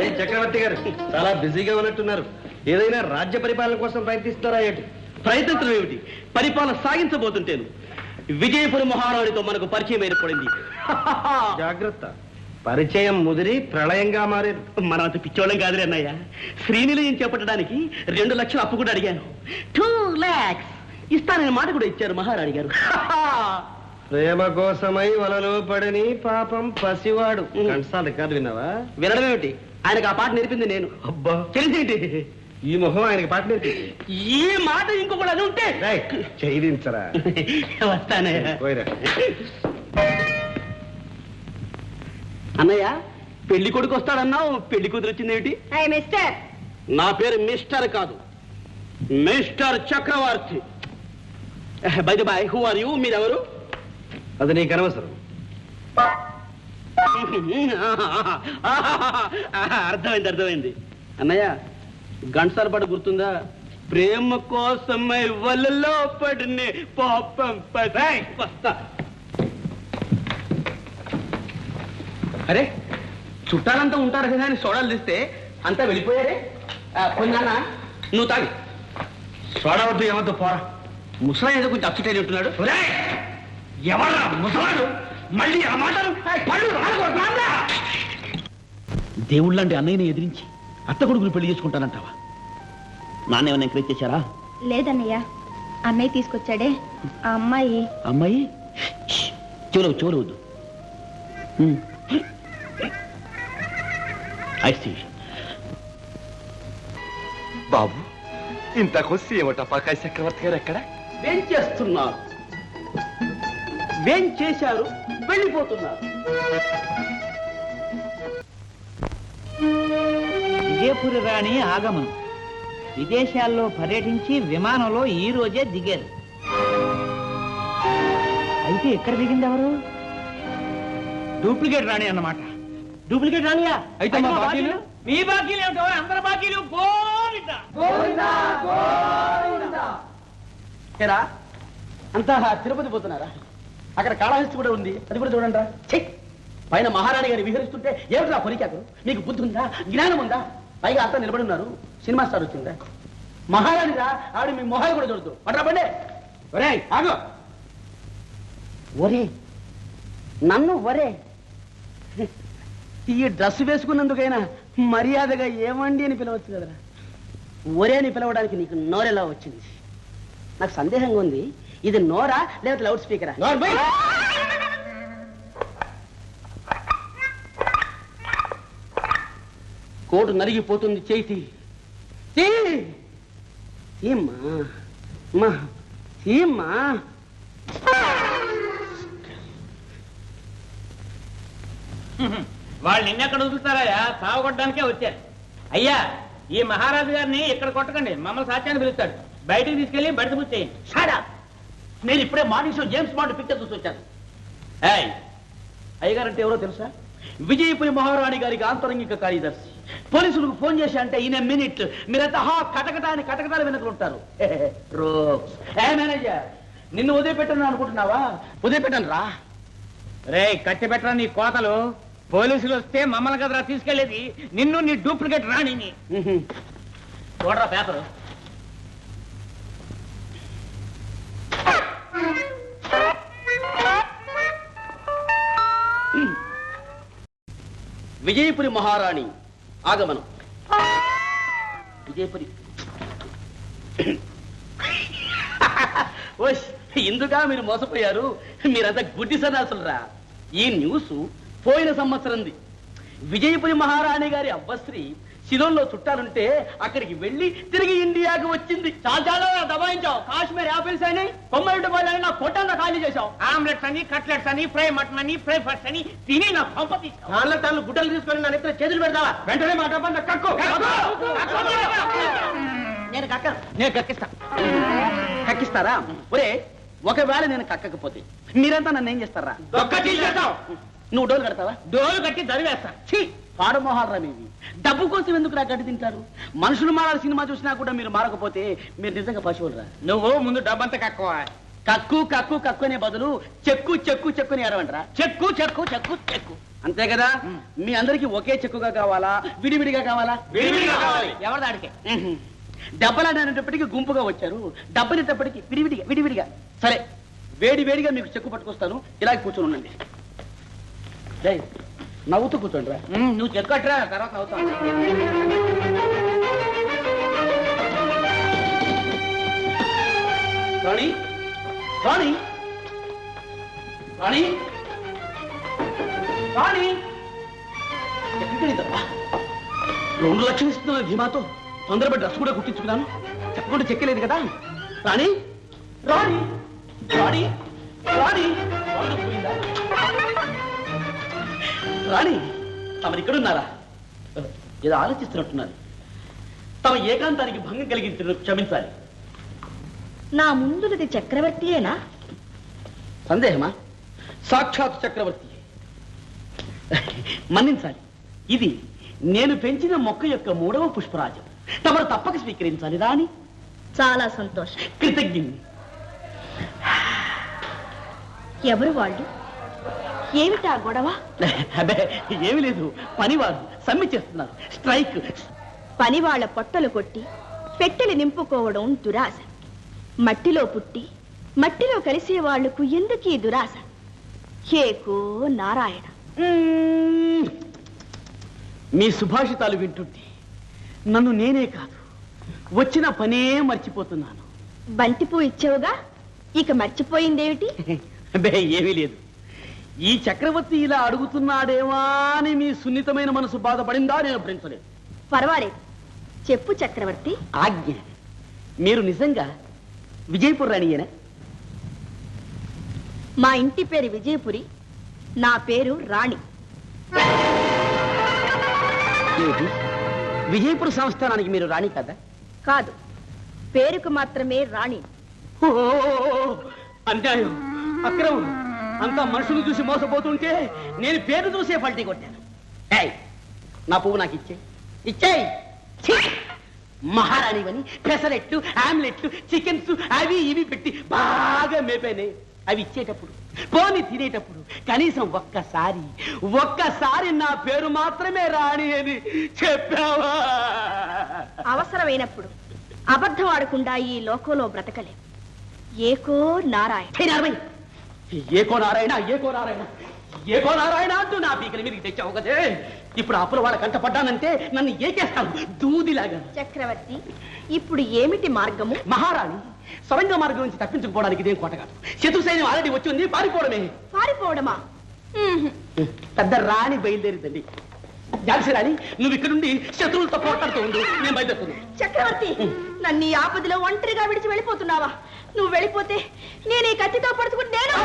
ఏ చక్రవర్తి గారు చాలా బిజీగా ఉన్నట్టున్నారు. ఏదైనా రాజ్య పరిపాలన కోసం ప్రయత్నిస్తారా ఏంటి ప్రయత్నించడం ఏమిటి? పరిపాలన సాగించబోతుంటేను. విజయపురం మహారాణితో మనకు పరిచయం ఏర్పడింది. జాగ్రత్త. పరిచయం ముదిరి ప్రళయంగా మారేది. మనం అంత పిచ్చోళ్ళం కాదులే అన్నయ్య. శ్రీనిలయం చేపట్టడానికి రెండు లక్షలు అప్పు కూడా అడిగాను. టూ లాక్స్ ఇస్తానని మాట కూడా ఇచ్చారు మహారాణి గారు. ప్రేమ కోసమై వలలో పడని పాపం పసివాడు. కంసాల రికార్డు విన్నావా? వినడం ఏమిటి? ఆయనకు ఆ పాట నేర్పింది నేను. అబ్బా. తెలిసేంటి ఈ మొహం ఆయనకి పాట నేర్పి ఈ మాట ఇంకొకటి అది ఉంటే. చేయించరా వస్తానయ్య. అన్నయ్య పెళ్ళి కొడుకు వస్తాడన్నావు పెళ్ళి కూతురు వచ్చిందేమిటి ఐ మిస్టర్. నా పేరు మిస్టర్ కాదు. Mister Chakravarthi. Bye boy who are you? మీరెవరు? అది నీకు అనవసరం. అర్థమైంది అర్థమైంది. అన్నయ్య గంటసాల పాట గుర్తుందా? ప్రేమ కోసమై వలలో పడినే పాపం వస్తా. అరే చుట్టాలంతా ఉంటారు కదా అని సోడాలు తీస్తే అంతా వెళ్ళిపోయారే? పొందానా నువ్వు తాగి. సోడా వద్దు ఏమద్దు పోరా. ముసలా ఏదో కొంచెం అప్సెట్ ఎవరా ముసలాడు? మళ్ళీ ఆ మాటలు? పళ్ళు రాలకూడదు దేవుళ్ళంటి అన్నయ్యని ఎదిరించి అత్త కొడుకులు పెళ్ళి చేసుకుంటానంటావా? నాన్న ఏమైనా ఎంకరేజ్ చేశారా? లేదన్నయ్య. అన్నయ్య తీసుకొచ్చాడే. ఆ అమ్మాయి. అమ్మాయి? చెవులవు చెవులవద్దు ఐసి బాబు ఇంతకొస్తే ఏమిట పకాయ చక్రవర్తి గారు ఎక్కడ? చేస్తున్నారు? వేం చేశారు వెళ్ళిపోతున్నారు. విజయపురి రాణి ఆగమనం. విదేశాల్లో పర్యటించి విమానంలో ఈ రోజే దిగారు. అయితే ఎక్కడ దిగింది ఎవరు? డూప్లికేట్ రాణి అన్నమాట. డూప్లికేట్ రానియా అయితే మా బాకీలు? మీ బాకీలు ఏమిటో అందరి బాకీలు? గోవింద! అంతా తిరుపతి పోతున్నారా? అక్కడ కాళహస్తి కూడా ఉంది. అది కూడా చూడండి రా. పైన మహారాణి గారిని విహరిస్తుంటే ఏమిట్రా పొరికాకు మీకు బుద్ధి ఉందా? జ్ఞానం ఉందా? పైగా అంతా నిలబడి ఉన్నారు. సినిమా స్టార్ వచ్చిందా? మహారాణి రా ఆవిడ మీ మొహాలు కూడా చూడదు పట్రా పండే ఒరే ఆగు. ఒరే నన్ను ఒరే. ఈ డ్రెస్ వేసుకున్నందుకైనా మర్యాదగా ఏమండి అని పిలవచ్చు కదరా. ఒరే అని పిలవడానికి నీకు నోరెలా వచ్చింది? నాకు సందేహంగా ఉంది. ఇది నోరా లేకపోతే లౌడ్ స్పీకరా? కోటు నరిగిపోతుంది చేతి. వాళ్ళు నిన్నెక్కడ వదులుతారయ్యా సావగొట్టడానికే వచ్చారు. అయ్యా ఈ మహారాజు గారిని ఇక్కడ కొట్టకండి. మమ్మల్ని సాత్యాన్ని పిలుస్తాడు. బయటికి తీసుకెళ్ళి పుచ్చేయండి షాడా నేను ఇప్పుడే morning show James Bond picture చూసి వచ్చాను. ఏయ్ అయ్యగారంటే ఎవరో తెలుసా? విజయపురి మహారాణి గారికి ఆంతరంగిక కార్యదర్శి. పోలీసులకు ఫోన్ చేసి అంటే ఇన్ మినిట్ మీరంతా హా కటకట అని కటకటాలు వెనుకుంటారు రోక్స్. ఏ మేనేజర్ నిన్ను వదిలిపెట్టను అనుకుంటున్నావా? వదిలిపెట్టను రా. రే కట్టి పెట్టరా నీ కోతలు? పోలీసులు వస్తే మమ్మల్ని కదరా తీసుకెళ్ళేది నిన్ను నీ డూప్లికేట్ రాణిని. చూడరా పేపర్. విజయపురి మహారాణి ఆగమనం. విజయపురి. ఓష్ ఇందుగా మీరు మోసపోయారు. మీరంతా గుడ్డి సన్నాసులరా. ఈ న్యూస్ పోయిన సంవత్సరంది. విజయపురి మహారాణి గారి అవ్వశ్రీ శిలోన్లో చుట్టాలుంటే అక్కడికి వెళ్ళి తిరిగి ఇండియాకి వచ్చింది. చాలా చాలా దబాయించావు. కాశ్మీర్ యాపిల్స్ అని కొమ్మరి డబ్బాలని నా కొట్టంతా ఖాళీ చేశావు. ఆమ్లెట్స్ అని కట్లెట్స్ అని ఫ్రై మటన్ అని ఫ్రై ఫస్ట్ అని తిని నా పంప కాళ్ళ తాళ్ళు గుడ్డలు తీసుకొని నా నెత్తిన చేతులు పెడతావా? వెంటనే మాట బంద కక్కు. నేను కక్కను. నేను కక్కిస్తా. కక్కిస్తారా? ఒరే ఒకవేళ నేను కక్కకపోతే మీరంతా నన్ను ఏం చేస్తారా నువ్వు డోలు కడతావా? డోలు కట్టి దరివేస్తా. ఛీ పాడమోహాలరా మీవి డబ్బు కోసం ఎందుకు రా గడ్డి తింటారు? మనుషులు మారాలి సినిమా చూసినా కూడా మీరు మారకపోతే మీరు నిజంగా పశువులరా? నువ్వు ముందు డబ్బంతా కక్కువ కక్కు కక్కు కక్కు అనే బదులు చెక్కు చెక్కు చెక్కు అని అరవంటరా చెక్కు చెక్కు చెక్కు చెక్కు. అంతే కదా? మీ అందరికి ఒకే చెక్కుగా కావాలా? విడివిడిగా కావాలా? విడివిడిగా కావాలి. ఎవరి దాడికే దెబ్బలాడేటప్పటికి గుంపుగా వచ్చారు. డబ్బనేటప్పటికి విడివిడిగా విడివిడిగా. సరే వేడి వేడిగా మీకు చెక్కు పట్టుకొస్తాను. ఇలా కూర్చొని ఉండండి. నవ్వుతూ కూర్చోండి రా నువ్వు చెక్కట్రా తర్వాత అవుతావు రాణి రాణి రాణి రాణి. ఎక్కడికి వెళ్ళిందబ్బా? రెండు లక్షలు ఇస్తున్న ధీమాతో తొందరపడి డ్రెస్ కూడా కుట్టించుకున్నాను. చెప్పకుండా చెక్కలేదు కదా. రాణి రాణి రాణి రాణి. రాణి పోయిందా? రాణి తమరు ఇక్కడున్నారా? ఏదో ఆలోచిస్తున్నట్టున్నారు. తమ ఏకాంతానికి భంగం కలిగించిన క్షమించాలి. నా ముందుది చక్రవర్తియేనా? సందేహమా? సాక్షాత్ చక్రవర్తి. మన్నించాలి. ఇది నేను పెంచిన మొక్క యొక్క మూడవ పుష్పరాజం. తమరు తప్పక స్వీకరించాలి రాని చాలా సంతోషం. కృతజ్ఞుని ఎవరు వాళ్ళు? ఏమిటా గొడవ? అబే ఏమీ లేదు. పనివారు సమ్మె చేస్తున్నారు. స్ట్రైక్. పని వాళ్ళ పొట్టలు కొట్టి పెట్టెలు నింపుకోవడం దురాశ. మట్టిలో పుట్టి మట్టిలో కలిసే వాళ్ళకు ఎందుకీ దురాశ? ఏకో నారాయణ. మీ సుభాషితాలు వింటుంటే నన్ను నేనే కాదు. వచ్చిన పనే మర్చిపోతున్నాను. బంతిపూ ఇచ్చావుగా? ఇక మర్చిపోయిందేమిటి? అబ్బే ఏమీ లేదు. ఈ చక్రవర్తి ఇలా అడుగుతున్నాడేమా అని మీ సున్నితమైన మనసు బాధపడిందా నేను భరించలేదు పర్వాలేదు. చెప్పు చక్రవర్తి. ఆజ్ఞ. మీరు నిజంగా విజయపూర్ రాణియేనా? మా ఇంటి పేరు విజయపురి నా పేరు రాణి. విజయపూర్ సంస్థానానికి మీరు రాణి కదా? కాదు. పేరుకు మాత్రమే రాణి. ఓ అన్యాయం. అక్రమం. అంతా మనుషులు చూసి మోసపోతుంటే నేను పేరు చూసే పల్టీ కొట్టాను. ఏయ్ నా పువ్వు నాకు ఇచ్చే. ఇచ్చేయ్! మహారాణివని పెసరెట్లు ఆమ్లెట్లు చికెన్స్ అవి ఇవి పెట్టి బాగా మేపాయినాయి అవి ఇచ్చేటప్పుడు పోని తినేటప్పుడు కనీసం ఒక్కసారి ఒక్కసారి నా పేరు మాత్రమే రాణి అని చెప్పావా? అవసరమైనప్పుడు అబద్ధం ఆడకుండా ఈ లోకంలో బ్రతకలే. ఏకో నారాయణ! ఏకో నారాయణ ఏకో నారాయణ ఏకో నారాయణ అంటూ నా పీకల మీదకి తెచ్చావు కదే. ఇప్పుడు అప్పుల వాళ్ళ కంట పడ్డానంటే నన్ను ఏకేస్తాను దూదిలాగా. చక్రవర్తి ఇప్పుడు ఏమిటి మార్గము? మహారాణి సొరంగ మార్గం నుంచి తప్పించుకుపోవడానికి ఇదేం కోట కాదు. శత్రు సైన్యం ఆల్రెడీ వచ్చింది పారిపోవడమే. పారిపోవడమా? ఉహుం. పెద్ద రాణి బయలుదేరిందండి. ఝాన్సీ రాణి నువ్వు ఇక్కడ నుండి శత్రువులతో పోట్లాడుతూ ఉండు. నేను బయలుదేరుతున్నాను చక్రవర్తి నన్ను ఈ ఆపదలో ఒంటరిగా విడిచి వెళ్ళిపోతున్నావా? నువ్వు వెళ్ళిపోతే నేను ఈ కత్తితో పడుచుకుని నేను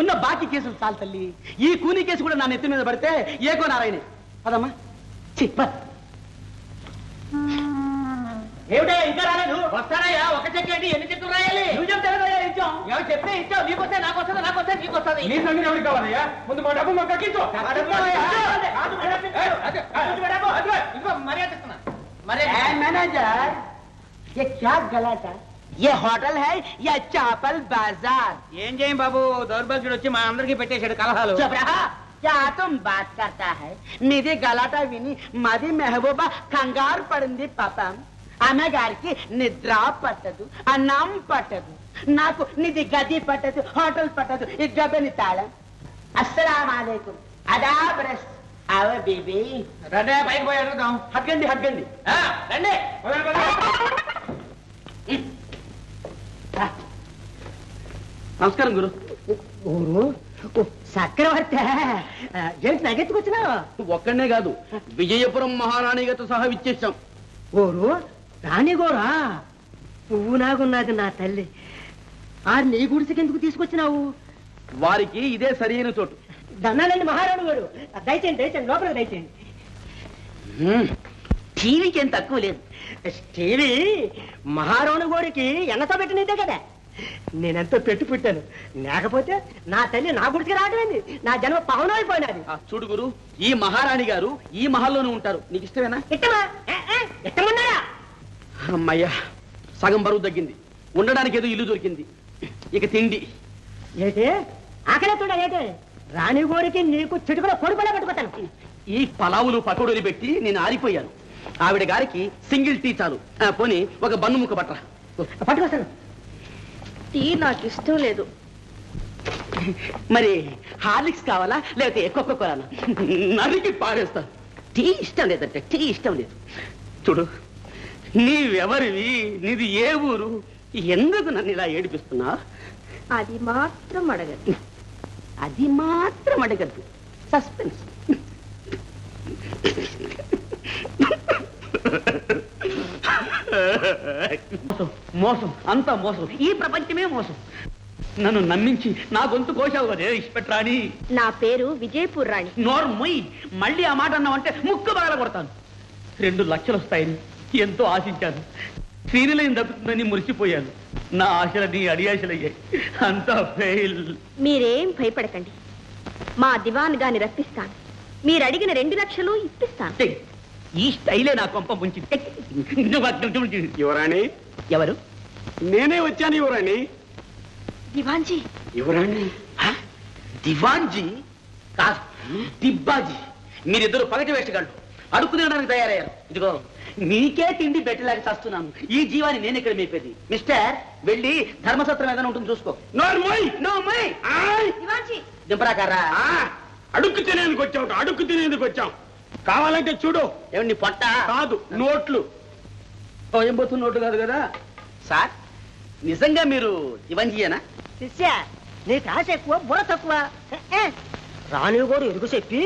ఉన్న బాకీ కేసులు చాలు తల్లి. ఈ కూని కేసు కూడా నా నెత్తి మీద పడితే ఏకో నారాయణ. పదమ్మా. ఛీ, పద. ఏమిటా ఇంకా రాలేదు వస్తానయ్యా ఒక చెక్ ఏంటి ఎన్ని చెక్కులు రాయాలి నువ్వు చెప్తానయ్యా ఇచ్చాం ఎవరు చెప్పే ఇచ్చావు నీకు వస్తే నాకు వస్తుంది నాకు వస్తే నీకు వస్తుంది నీ సంగతి ఎవరికి కావాలయ్యా ముందు మా డబ్బు మాకు కక్కించు మర్యాద ఇస్తున్నా ए, मैनेजर ये क्या गलत है ये होटल है या चापल बाजार ఏం చేయం బాబు దౌర్భాగ్యుడు వచ్చి మా అందరికి పెట్టేశాడు కలహాలు चुप रहा क्या तुम बात करता है మీది గలాటా విని మాది మెహబూబా కంగారు పడింది పాపం ఆమె గారికి నిద్ర పట్టదు అన్నం పట్టదు నాకు నిధి గది పట్టదు హోటల్ పట్టదు ఈ గబని తాళం. అస్సలాం అలైకుం. అదాబ్ రస్ ఆవ బీబీ. రండి పైకి పోయి అడుగుదాం. హగ్గండి హగ్గండి ఆ, రండి. నమస్కారం గురు. ఊరు ఓ, చక్రవర్తి ఆ, ఏంటి నగెత్తుకొచ్చినావు? ఒక్కడనే కాదు విజయపురం మహారాణిగత సహా ఇచ్చేసాం ఊరు రాణిగోరా పువ్వు నాగున్నది నా తల్లి. ఆ నీ గుడిసెకి ఎందుకు తీసుకొచ్చినావు? వారికి ఇదే సరైన చోటు. దన్నాలండి మహారాణి గారు. దయచేయండి దయచేయండి లోపలికి దయచేయండి. టీవీకి ఏం తక్కువ లేదు. టీవీ మహారాణి గోడికి ఎన్నతో పెట్టినదే కదా. నేనెంతో పెట్టి పుట్టాను. లేకపోతే నా తల్లి నా గుడికి రావడమేంది నా జన్మ పవనం అయిపోయినది చూడు గురు ఈ మహారాణి గారు ఈ మహల్లోనే ఉంటారు. నీకు ఇష్టమేనా? ఏ, ఇట్టమన్నారా అమ్మయ్యా సగం బరువు తగ్గింది. ఉండడానికి ఏదో ఇల్లు దొరికింది. ఇక తిండి. ఏటే? ఆకలితుడా ఏటే? రాణి గోరికి నీకు చిటుకులో కొడుకులా పట్టుకోతాను ఈ పలావులు పకోడీలు పెట్టి నేను ఆరిపోయాను. ఆవిడ గారికి సింగిల్ టీ చాలు. ఆ, పోనీ ఒక బన్ను ముక్క పట్టరా. పట్టుకొస్తాను. టీ నాకు ఇష్టం లేదు. మరి హార్లిక్స్ కావాలా? లేకపోతే ఎక్కువ కోరానా నరికి పారేస్తాను టీ ఇష్టం లేదంటే టీ ఇష్టం లేదు. చూడు నీవెవరివి? నీది ఏ ఊరు? ఎందుకు నన్ను ఇలా ఏడిపిస్తున్నా? అది మాత్రం అడగదు. అది మాత్రం అడగద్దు సస్పెన్స్. మోసం మోసం అంతా మోసం. ఈ ప్రపంచమే మోసం. నన్ను నమ్మించి నా గొంతు కోసావు కదే ఇష్టపెట్రాని నా పేరు విజయపూర్ రాణి. నోరు మొయ్ మళ్ళీ ఆ మాట అన్నావంటే ముక్కు బాగా కొడతాను రెండు లక్షలు వస్తాయని ఎంతో ఆశించాను. శ్రీనిలయం దక్కుతుందని మురిసిపోయాను. నా ఆశలని అడియాశలయ్యాయి. అంతా ఫెయిల్. మీరేం భయపడకండి. మా దివాన్ గాని రప్పిస్తాను. మీరు అడిగిన రెండు లక్షలు ఇప్పిస్తాను. ఈ స్టైలే నా కొంప ముంచింది. యువరాణి. ఎవరు? నేనే వచ్చాను యువరాణి. దివాన్జీ. యువరాణి. హ? దివాన్జీ? కాదు దిబ్బాజీ. మీరిద్దరు పగటి వేషగాళ్ళు. అడుక్కు తినడానికి తయారయ్యారు. ఇదిగో నీకే తిండి పెట్టలేక చస్తున్నాను. ఈ జీవాన్ని నేను ఇక్కడ మేపేది. మిస్టర్ వెళ్ళి ధర్మసత్రం ఏదైనా ఉంటుంది చూసుకో. దింపరాకారా. ఆ, అడుక్కు తినేందుకు వచ్చాం అడుక్కు తినేందుకు వచ్చాం కావాలంటే చూడు. ఏమండి పొట్ట? కాదు నోట్లు. ఏం పోతున్నట్టు కాదు కదా? సార్ నిజంగా మీరు దివాన్జీయేనా శిష్య నీ కాశ ఎక్కువ బుర్ర తక్కువ. రాణి గోరు ఎరుగు చెప్పి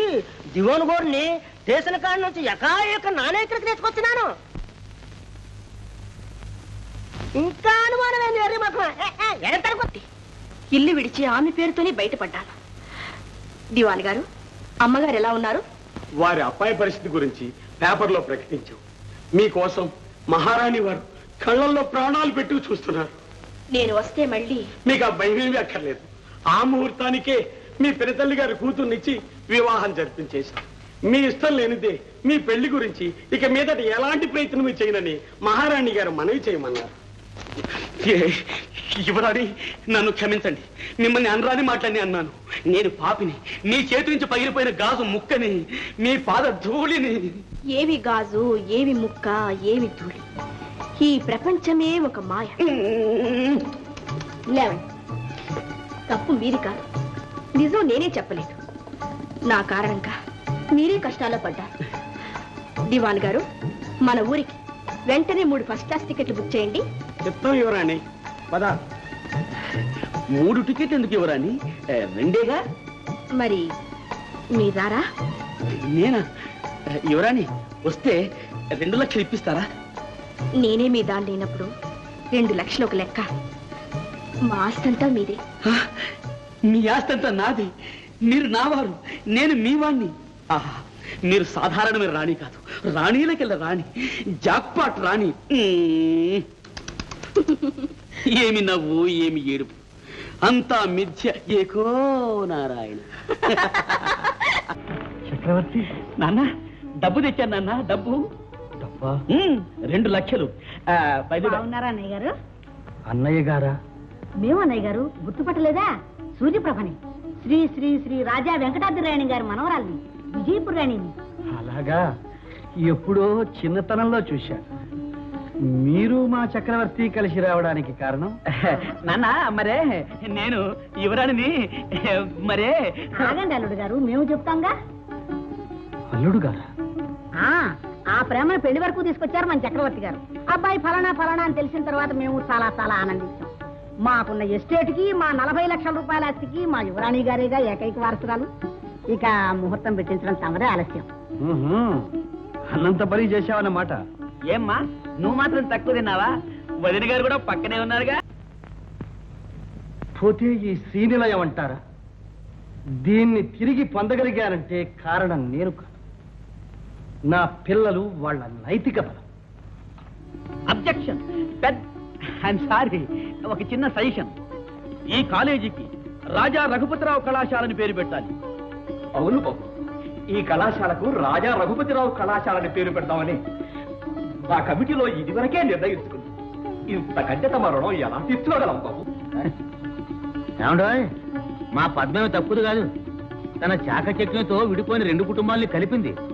దివాను గోరుని స్టేషన్ కాడ నుంచి ఎకాయక నానే ఇక్కడికి తీసుకొచ్చినాను. ఇంకా అనుమానం ఏంది ఎర్రి కొట్టి ఇల్లు విడిచి ఆమె పేరుతోనే బయటపడ్డాను. దివాన్ గారు అమ్మగారు ఎలా ఉన్నారు? వారి అబ్బాయి పరిస్థితి గురించి పేపర్లో ప్రకటించాం. మీకోసం మహారాణి వారు కళ్ళల్లో ప్రాణాలు పెట్టి చూస్తున్నారు. నేను వస్తే మళ్ళీ మీకు ఆ భయమేమీ అక్కర్లేదు. ఆ ముహూర్తానికే మీ పెనతల్లి గారి కూతుర్నిచ్చి వివాహం జరిపించేశాం మీ ఇష్టం లేనిదే మీ పెళ్ళి గురించి ఇక మీదట ఎలాంటి ప్రయత్నం చేయనని మహారాణి గారు మనవి చేయమన్నారు. యువరాణి నన్ను క్షమించండి. మిమ్మల్ని అనరాని మాటలని అన్నాను. నేను పాపిని. మీ చేతి నుంచి పగిలిపోయిన గాజు ముక్కని మీ పాద ధూళిని. ఏవి గాజు ఏవి ముక్క ఏవి ధూళి? ఈ ప్రపంచమే ఒక మాయ. లేవండి. తప్పు మీది కాదు. నిజం నేనే చెప్పలేదు. నా కారణంగా. మీరే కష్టాల్లో పడ్డారు దివాన్ గారు మన ఊరికి వెంటనే మూడు ఫస్ట్ క్లాస్ టికెట్లు బుక్ చేయండి. చెప్తాం యువరాణి. పద. మూడు టికెట్ ఎందుకు యువరాణి? ఏ, రెండేగా మరి మీరు రారా? నేనా? ఏ, యువరాణి వస్తే రెండు లక్షలు ఇప్పిస్తారా? నేనే మీ దాన్ని లేనప్పుడు రెండు లక్షలు ఒక లెక్క. మా ఆస్తంతా మీదే. మీ ఆస్తంతా నాది. మీరు నావారు నేను మీ వాణ్ణి. ఆహా మీరు సాధారణమైన రాణి కాదు. రాణీలకెళ్ళ రాణి. జాక్పాట్ రాణి. ఏమి నవ్వు ఏమి ఏడుపు. అంతా మిథ్య ఏకో నారాయణ చక్రవర్తి. నాన్న డబ్బు తెచ్చాను నాన్న డబ్బు. రెండు లక్షలు. అన్నయ్య గారు? అన్నయ్య గారా? మేము అన్నయ్య గారు గుర్తుపట్టలేదా? సూర్యప్రభని. శ్రీ శ్రీ శ్రీ రాజా వెంకటాద్రిరాయణి గారి మనవరాల్ని. అలాగా? ఎప్పుడో చిన్నతనంలో చూశా. మీరు మా చక్రవర్తి కలిసి రావడానికి కారణం? నాన్న మరే నేను యువరాణిని మరే. ఆగండి అల్లుడు గారు మేము చెప్తాంగా? అల్లుడు గారా? ఆ ఆ ప్రేమను పెళ్ళి వరకు తీసుకొచ్చారు మన చక్రవర్తి గారు. అబ్బాయి ఫలానా ఫలానా అని తెలిసిన తర్వాత మేము చాలా చాలా ఆనందించాం. మాకున్న ఎస్టేట్కి మా నలభై లక్షల రూపాయల ఆస్తికి మా యువరాణి గారేగా ఏకైక వారసురాలు. ఇక ముహూర్తం పెట్టించడం తమరే ఆలస్యం. అన్నంత పని చేశావన్నమాట. ఏమ్మా నువ్వు మాత్రం తక్కువ తిన్నావా? వదిన గారు కూడా పక్కనే ఉన్నారుగా. పోతే ఈ శ్రీనిలయం అంటారా? దీన్ని తిరిగి పొందగలిగానంటే కారణం నేను కాదు. నా పిల్లలు వాళ్ళ నైతిక బలం. అబ్జెక్షన్ పెద్ద ఐఎమ్ సారీ ఒక చిన్న సజెషన్ ఈ కాలేజీకి రాజా రఘుపతిరావు కళాశాలని పేరు పెట్టాలి. అవును బాబు. ఈ కళాశాలకు రాజా రఘుపతిరావు కళాశాలని పేరు పెడదామని మా కమిటీలో ఇదివరకే నిర్ణయించుకుంది. ఇంతకంటే తమ రుణం ఎలా తీర్చుకోగలం బాబు? ఏమండోయ్ మా పద్మేమి తప్పుదు కాదు. తన చాకచక్యంతో విడిపోయిన రెండు కుటుంబాల్ని కలిపింది.